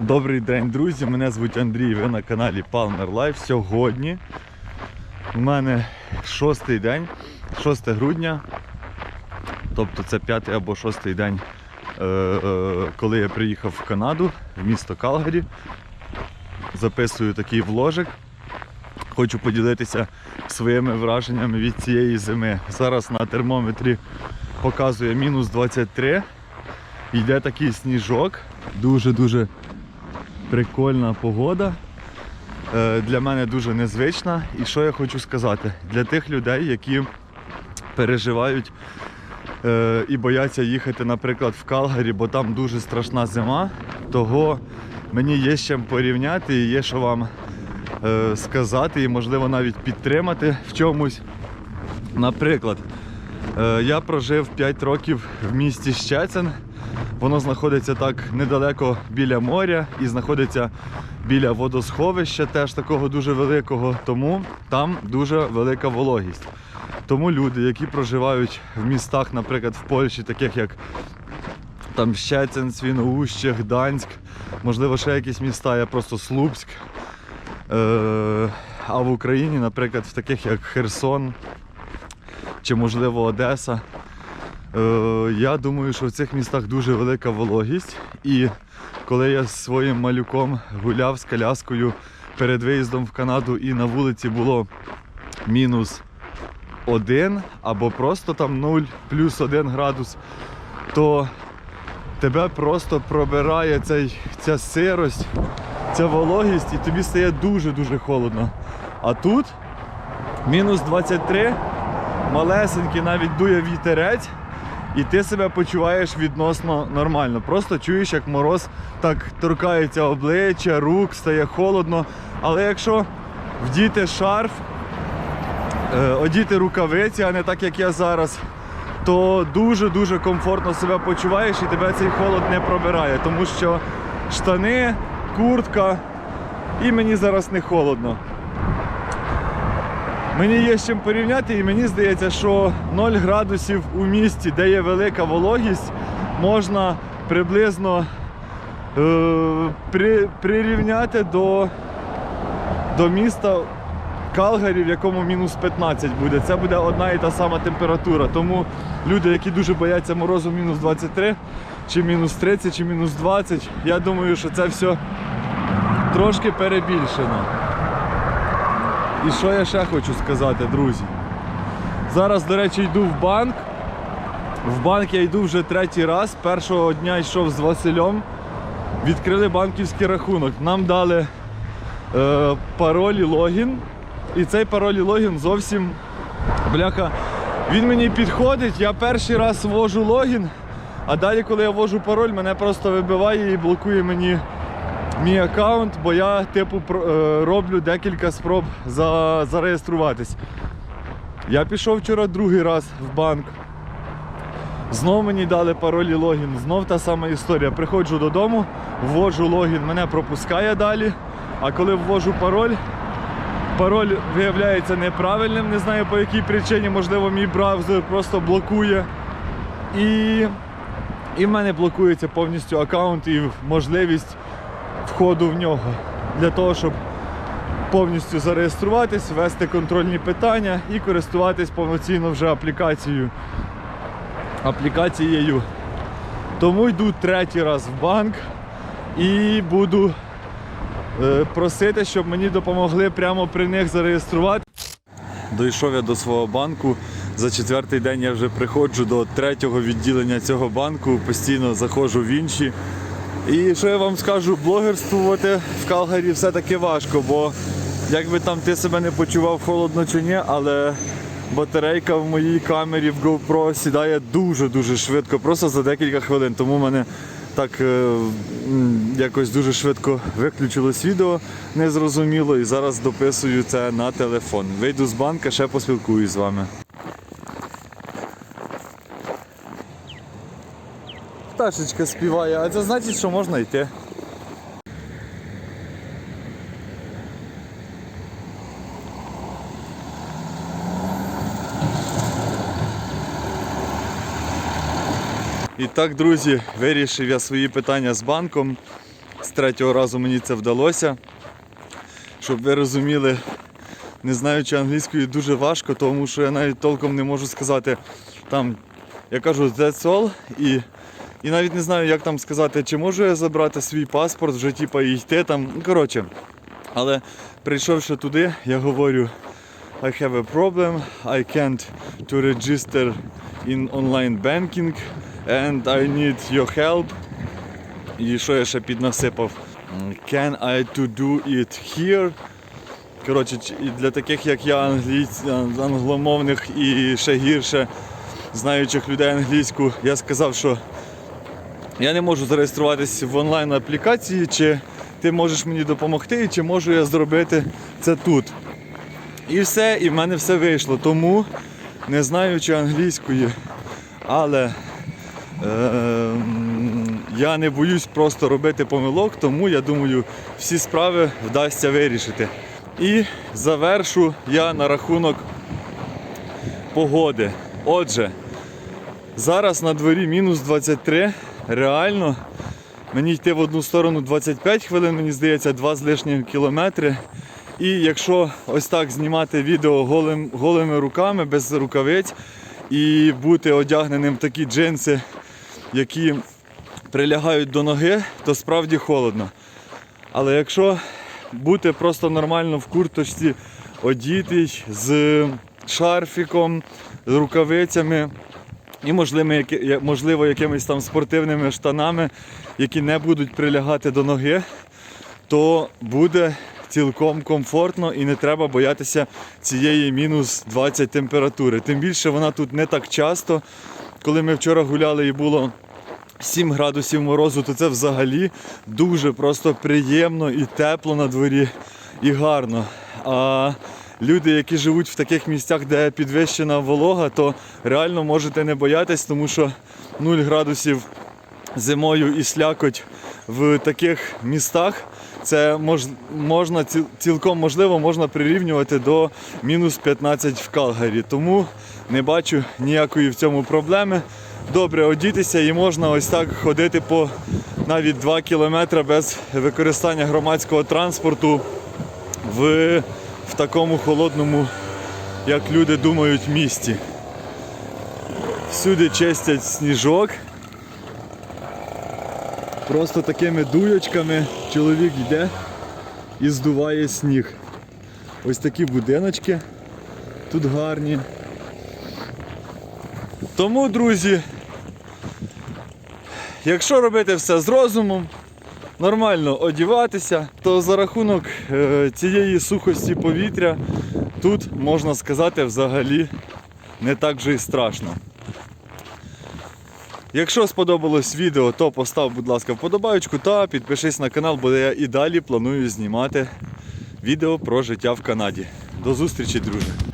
Добрий день, друзі. Мене звуть Андрій. Ви на каналі Palmer Life. Сьогодні у мене шостий день, 6 грудня. Тобто це п'ятий або шостий день, е, е, коли я приїхав в Канаду, в місто Калгарі. Записую такий вложик. Хочу поділитися своїми враженнями від цієї зими. Зараз на термометрі показує мінус 23. Йде такий сніжок. Дуже-дуже прикольна погода. Е, Для мене дуже незвична. І що я хочу сказати? Для тих людей, які переживають е, і бояться їхати, наприклад, в Калгарі, бо там дуже страшна зима, того мені є з чим порівняти і є що вам е, сказати, і можливо навіть підтримати в чомусь. Наприклад, я прожив 5 років в місті Щецин. Воно знаходиться так недалеко біля моря і знаходиться біля водосховища, теж такого дуже великого, тому там дуже велика вологість. Тому люди, які проживають в містах, наприклад, в Польщі, таких як там Щецин, Свіноujście, Гданськ, можливо, ще якісь міста, я просто Слупськ. Е- а в Україні, наприклад, в таких як Херсон чи, можливо, Одеса. Е, я думаю, що в цих містах дуже велика вологість. І коли я з своїм малюком гуляв з коляскою перед виїздом в Канаду і на вулиці було мінус один або просто там 0 плюс 1 градус, то тебе просто пробирає цей, ця сирость, ця вологість, і тобі стає дуже-дуже холодно. А тут мінус 23, малесенький навіть дує вітерець, і ти себе почуваєш відносно нормально. Просто чуєш, як мороз так торкається обличчя, рук, стає холодно. Але якщо вдіти шарф, е, одіти рукавиці, а не так як я зараз, то дуже-дуже комфортно себе почуваєш і тебе цей холод не пробирає, тому що штани, куртка, і мені зараз не холодно. Мені є з чим порівняти, і мені здається, що 0 градусів у місті, де є велика вологість, можна приблизно е, при, прирівняти до, до міста Калгарі, в якому мінус 15 буде. Це буде одна і та сама температура. Тому люди, які дуже бояться морозу мінус 23, чи мінус 30, чи мінус 20, я думаю, що це все трошки перебільшено. І що я ще хочу сказати, друзі? Зараз, до речі, йду в банк. В банк я йду вже третій раз. Першого дня йшов з Василем. Відкрили банківський рахунок. Нам дали е, пароль і логін. І цей пароль і логін зовсім бляха. Він мені підходить, я перший раз ввожу логін, а далі, коли я ввожу пароль, мене просто вибиває і блокує мені мій аккаунт, бо я типу е, роблю декілька спроб за, зареєструватись. Я пішов вчора другий раз в банк. Знов мені дали пароль і логін, знов та сама історія. Приходжу додому, ввожу логін, мене пропускає далі. А коли ввожу пароль, пароль виявляється неправильним, не знаю по якій причині, можливо, мій браузер просто блокує. І, і в мене блокується повністю аккаунт і можливість входу в нього для того, щоб повністю зареєструватись, ввести контрольні питання і користуватись повноцінно вже аплікацією. аплікацією. Тому йду третій раз в банк і буду е, просити, щоб мені допомогли прямо при них зареєструвати. Дійшов я до свого банку. За четвертий день я вже приходжу до третього відділення цього банку, постійно заходжу в інші. І що я вам скажу, блогерствувати в Калгарі все-таки важко, бо як би там ти себе не почував холодно чи ні, але батарейка в моїй камері в GoPro сідає дуже-дуже швидко, просто за декілька хвилин. Тому в мене так е, якось дуже швидко виключилось відео незрозуміло і зараз дописую це на телефон. Вийду з банка, ще поспілкуюсь з вами. Пташечка співає, а це значить, що можна йти. І так, друзі, вирішив я свої питання з банком. з третього разу мені це вдалося. Щоб ви розуміли, не знаючи англійської дуже важко, тому що я навіть толком не можу сказати там, я кажу that's all і, і навіть не знаю, як там сказати, чи можу я забрати свій паспорт вже типа і йти там. Ну, коротше. Але прийшовши туди, я говорю I have a problem, I can't to register in online banking and I need your help. І що я ще піднасипав? Can I to do it here? Коротше, для таких, як я, англійць, англомовних і ще гірше знаючих людей англійську, я сказав, що я не можу зареєструватись в онлайн аплікації, чи ти можеш мені допомогти, чи можу я зробити це тут. І все, і в мене все вийшло. Тому, не знаючи англійської, але Ем, я не боюсь просто робити помилок, тому я думаю, всі справи вдасться вирішити. І завершу я на рахунок погоди. Отже, зараз на дворі мінус 23. Реально, мені йти в одну сторону 25 хвилин, мені здається, 2 з лишнім кілометри. І якщо ось так знімати відео голим, голими руками, без рукавиць, і бути одягненим в такі джинси, які прилягають до ноги, то справді холодно. Але якщо бути просто нормально в курточці, одітий з шарфіком, з рукавицями і можливо, якимись там спортивними штанами, які не будуть прилягати до ноги, то буде цілком комфортно і не треба боятися цієї мінус 20 температури. Тим більше вона тут не так часто. Коли ми вчора гуляли і було 7 градусів морозу, то це взагалі дуже просто приємно і тепло на дворі, і гарно. А люди, які живуть в таких місцях, де підвищена волога, то реально можете не боятись, тому що 0 градусів зимою і слякоть в таких містах. Це мож, можна ці- цілком можливо можна прирівнювати до мінус 15 в Калгарі. Тому не бачу ніякої в цьому проблеми. Добре одітися і можна ось так ходити по навіть 2 кілометри без використання громадського транспорту в, в такому холодному, як люди думають, місті. Всюди чистять сніжок. Просто такими дуючками чоловік йде і здуває сніг. Ось такі будиночки тут гарні. Тому, друзі, якщо робити все з розумом, нормально одіватися, то за рахунок е, цієї сухості повітря тут, можна сказати, взагалі не так вже і страшно. Якщо сподобалось відео, то постав, будь ласка, вподобайку та підпишись на канал, бо я і далі планую знімати відео про життя в Канаді. До зустрічі, друзі!